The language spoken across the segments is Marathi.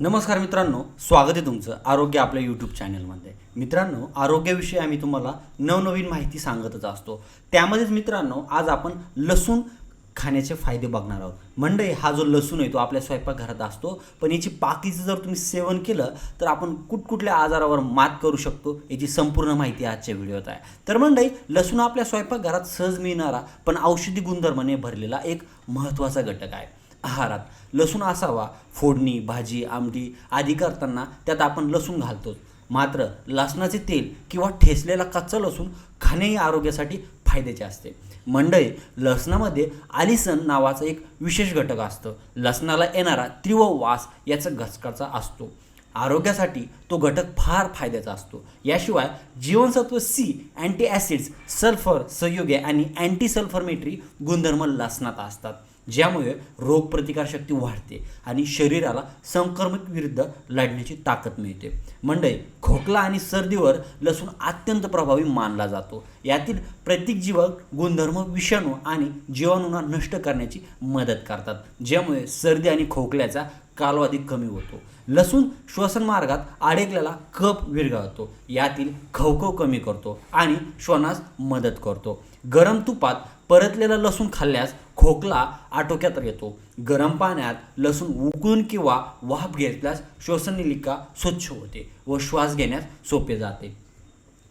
नमस्कार मित्रांनो स्वागत आहे तुमचं आरोग्य आपल्या यूट्यूब चॅनलमध्ये मित्रांनो आरोग्याविषयी आम्ही तुम्हाला नवनवीन माहिती सांगतच असतो. त्यामध्येच मित्रांनो आज आपण लसूण खाण्याचे फायदे बघणार आहोत. मंडई हा जो लसूण आहे तो आपल्या स्वयंपाकघरात असतो पण याची पाकीचं जर तुम्ही सेवन केलं तर आपण कुठकुठल्या आजारावर मात करू शकतो याची संपूर्ण माहिती आजच्या व्हिडिओत आहे. तर मंडई लसूण आपल्या स्वयंपाकघरात सहज मिळणारा पण औषधी गुणधर्माने भरलेला एक महत्त्वाचा घटक आहे. आहारात. लसूण असावा फोडणी भाजी आमटी आदी करताना त्यात आपण लसूण घालतोच. मात्र लसणाचे तेल किंवा ठेचलेला कच्चा लसूण खाणेही आरोग्यासाठी फायद्याचे असते. मंडळी लसणामध्ये आलिसन नावाचा एक विशेष घटक असतं. लसणाला येणारा तीव्र वास याचा घसकाचा असतो. आरोग्यासाठी तो घटक फार फायद्याचा असतो. याशिवाय जीवनसत्व सी अँटी ॲसिड्स सल्फर संयुगे आणि अँटी सल्फरमेट्री गुणधर्म लसणात असतात. ज्यामुळे रोगप्रतिकारशक्ती वाढते आणि शरीराला संक्रमित विरुद्ध लढण्याची ताकद मिळते. मंडई खोकला आणि सर्दीवर लसूण अत्यंत प्रभावी मानला जातो. यातील प्रतिकजीवक गुणधर्म विषाणू आणि जीवाणूंना नष्ट करण्याची मदत करतात. ज्यामुळे सर्दी आणि खोकल्याचा कालावधी कमी होतो. लसूण श्वसन मार्गात अडकलेला कप विरघळतो. यातील खवखव कमी करतो आणि श्वनास मदत करतो. गरम तुपात परतलेला लसूण खाल्ल्यास खोकला आटोक्यात येतो. गरम पाण्यात लसूण उकळून किंवा वाफ घेतल्यास श्वसननलिका स्वच्छ होते व श्वास घेण्यास सोपे जाते.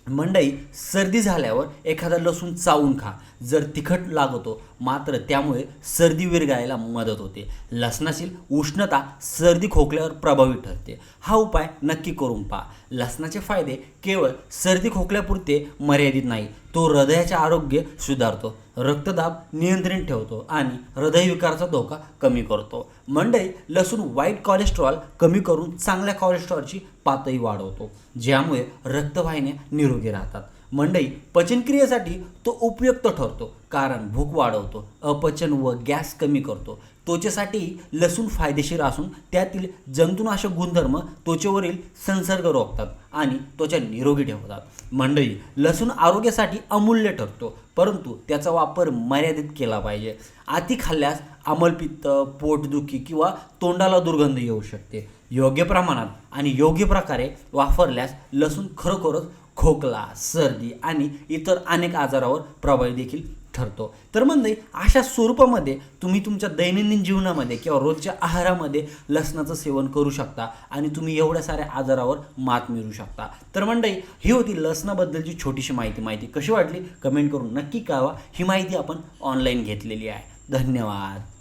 मंडई सर्दी झाल्यावर एखादा लसूण चावून खा. जर तिखट लागतो मात्र त्यामुळे सर्दी विरघळायला मदत होते. लसणातील उष्णता सर्दी खोकल्यावर प्रभावी ठरते. हा उपाय नक्की करून पहा. लसणाचे फायदे केवळ सर्दी खोकल्यापुरते मर्यादित नाही तो हृदयाचे आरोग्य सुधारतो रक्तदाब नियंत्रित ठेवतो आणि हृदयविकाराचा धोका कमी करतो. मंडई लसूण वाईट कोलेस्ट्रॉल कमी करून चांगल्या कोलेस्ट्रॉलची पातळी वाढवतो ज्यामुळे रक्तवाहिन्या निरोगी राहतात. मंडई पचनक्रियेसाठी तो उपयुक्त ठरतो कारण भूक वाढवतो अपचन व गॅस कमी करतो त्वचेसाठी लसूण फायदेशीर असून त्यातील जंतुनाशक गुणधर्म त्वचेवरील संसर्ग रोखतात आणि त्वचा निरोगी ठेवतात. मंडळी लसूण आरोग्यासाठी अमूल्य ठरतो परंतु त्याचा वापर मर्यादित केला पाहिजे. अति खाल्ल्यास आमलपित्त पोटदुखी किंवा तोंडाला दुर्गंध येऊ शकते. योग्य प्रमाणात आणि योग्य प्रकारे वापरल्यास लसूण खरोखरच खोकला सर्दी आणि इतर अनेक आजारावर प्रभावी देखील ठरतो. तर म्हणजे अशा स्वरूपामध्ये तुम्ही तुमच्या दैनंदिन जीवनामध्ये किंवा रोजच्या आहारामध्ये लसणाचं सेवन करू शकता आणि तुम्ही एवढ्या साऱ्या आजारावर मात मिळवू शकता. तर मंडई ही होती लसणाबद्दलची छोटीशी माहिती. माहिती कशी वाटली? कमेंट करून नक्की कळवा. ही माहिती आपण ऑनलाईन घेतलेली आहे. धन्यवाद.